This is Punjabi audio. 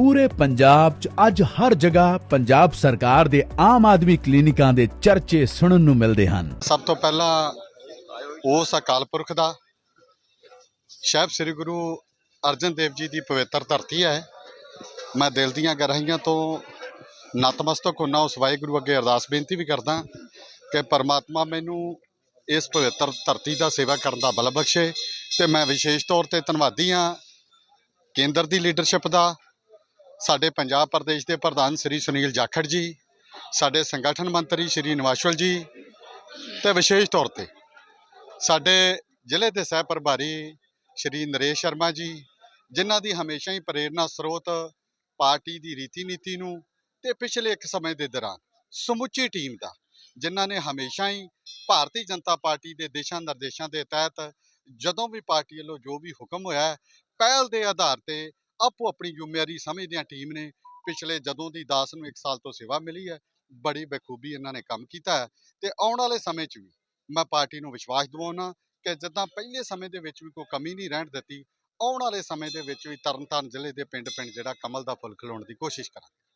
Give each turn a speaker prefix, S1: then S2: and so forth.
S1: ਪੂਰੇ ਪੰਜਾਬ 'ਚ ਅੱਜ ਹਰ ਜਗ੍ਹਾ ਪੰਜਾਬ ਸਰਕਾਰ ਦੇ ਆਮ ਆਦਮੀ ਕਲੀਨਿਕਾਂ ਦੇ ਚਰਚੇ ਸੁਣਨ ਨੂੰ ਮਿਲਦੇ ਹਨ।
S2: ਸਭ ਤੋਂ ਪਹਿਲਾਂ ਉਸ ਅਕਾਲ ਪੁਰਖ ਦਾ। ਸਾਹਿਬ ਸ੍ਰੀ ਗੁਰੂ ਅਰਜਨ ਦੇਵ ਜੀ ਦੀ ਪਵਿੱਤਰ ਧਰਤੀ ਹੈ। ਮੈਂ ਦਿਲ ਦੀਆਂ ਗਹਿਰਾਈਆਂ ਤੋਂ ਨਤਮਸਤਕ ਹੁੰਨਾ, ਉਸ ਵਾਹਿਗੁਰੂ ਅੱਗੇ ਅਰਦਾਸ ਬੇਨਤੀ ਵੀ ਕਰਦਾ ਕਿ ਪਰਮਾਤਮਾ ਮੈਨੂੰ ਇਸ ਪਵਿੱਤਰ ਧਰਤੀ ਦਾ ਸੇਵਾ ਕਰਨ ਦਾ ਬਲ ਬਖਸ਼ੇ ਤੇ ਮੈਂ ਵਿਸ਼ੇਸ਼ ਤੌਰ ਤੇ ਧੰਨਵਾਦੀ ਹਾਂ ਕੇਂਦਰ ਦੀ ਲੀਡਰਸ਼ਿਪ ਦਾ ਸਾਡੇ ਪੰਜਾਬ ਪ੍ਰਦੇਸ਼ ਦੇ ਪ੍ਰਧਾਨ ਸ੍ਰੀ ਸੁਨੀਲ ਜਾਖੜ ਜੀ, ਸਾਡੇ ਸੰਗਠਨ ਮੰਤਰੀ ਸ੍ਰੀ ਨਿਵਾਸ਼ਵਲ ਜੀ ਤੇ ਵਿਸ਼ੇਸ਼ ਤੌਰ ਤੇ ਸਾਡੇ ਜ਼ਿਲ੍ਹੇ ਦੇ ਸਹਿ ਪ੍ਰਭਾਰੀ ਸ਼੍ਰੀ ਨਰੇਸ਼ ਸ਼ਰਮਾ ਜੀ, ਜਿਨ੍ਹਾਂ ਦੀ ਹਮੇਸ਼ਾ ਹੀ ਪ੍ਰੇਰਣਾ ਸਰੋਤ ਪਾਰਟੀ ਦੀ ਰੀਤੀ ਨੀਤੀ ਨੂੰ ਤੇ ਪਿਛਲੇ ਇੱਕ ਸਮੇਂ ਦੇ ਦੌਰਾਨ ਸਮੁੱਚੀ ਟੀਮ ਦਾ, ਜਿਨ੍ਹਾਂ ਨੇ ਹਮੇਸ਼ਾ ਹੀ ਭਾਰਤੀ ਜਨਤਾ ਪਾਰਟੀ ਦੇ ਦਿਸ਼ਾ ਨਿਰਦੇਸ਼ਾਂ ਦੇ ਤਹਿਤ ਜਦੋਂ ਵੀ ਪਾਰਟੀ ਵੱਲੋਂ ਜੋ ਵੀ ਹੁਕਮ ਹੋਇਆ ਪਹਿਲ ਦੇ ਆਧਾਰ ਤੇ ਆਪੋ ਆਪਣੀ ਜ਼ਿੰਮੇਵਾਰੀ ਸਮਝਦਿਆਂ ਟੀਮ ਨੇ ਪਿਛਲੇ ਜਦੋਂ ਦੀ ਦਾਸ ਨੂੰ 1 ਸਾਲ ਤੋਂ ਸੇਵਾ ਮਿਲੀ ਹੈ, ਬੜੀ ਬਖੂਬੀ ਇਹਨਾਂ ਨੇ ਕੰਮ ਕੀਤਾ ਹੈ ਤੇ ਆਉਣ ਵਾਲੇ ਸਮੇਂ 'ਚ ਵੀ ਮੈਂ ਪਾਰਟੀ ਨੂੰ ਵਿਸ਼ਵਾਸ ਦਿਵਾਉਣਾ ਕਿ ਜਿੱਦਾਂ ਪਹਿਲੇ ਸਮੇਂ ਦੇ ਵਿੱਚ ਵੀ ਕੋਈ ਕਮੀ ਨਹੀਂ ਰਹਿਣ ਦਿੱਤੀ, ਆਉਣ ਵਾਲੇ ਸਮੇਂ ਦੇ ਵਿੱਚ ਵੀ ਤਰਨਤਾਰਨ ਜ਼ਿਲ੍ਹੇ ਦੇ ਪਿੰਡ-ਪਿੰਡ ਜਿਹੜਾ ਕਮਲ ਦਾ ਫੁੱਲ ਖਿਲਾਉਣ ਦੀ ਕੋਸ਼ਿਸ਼ ਕਰਾਂਗੇ।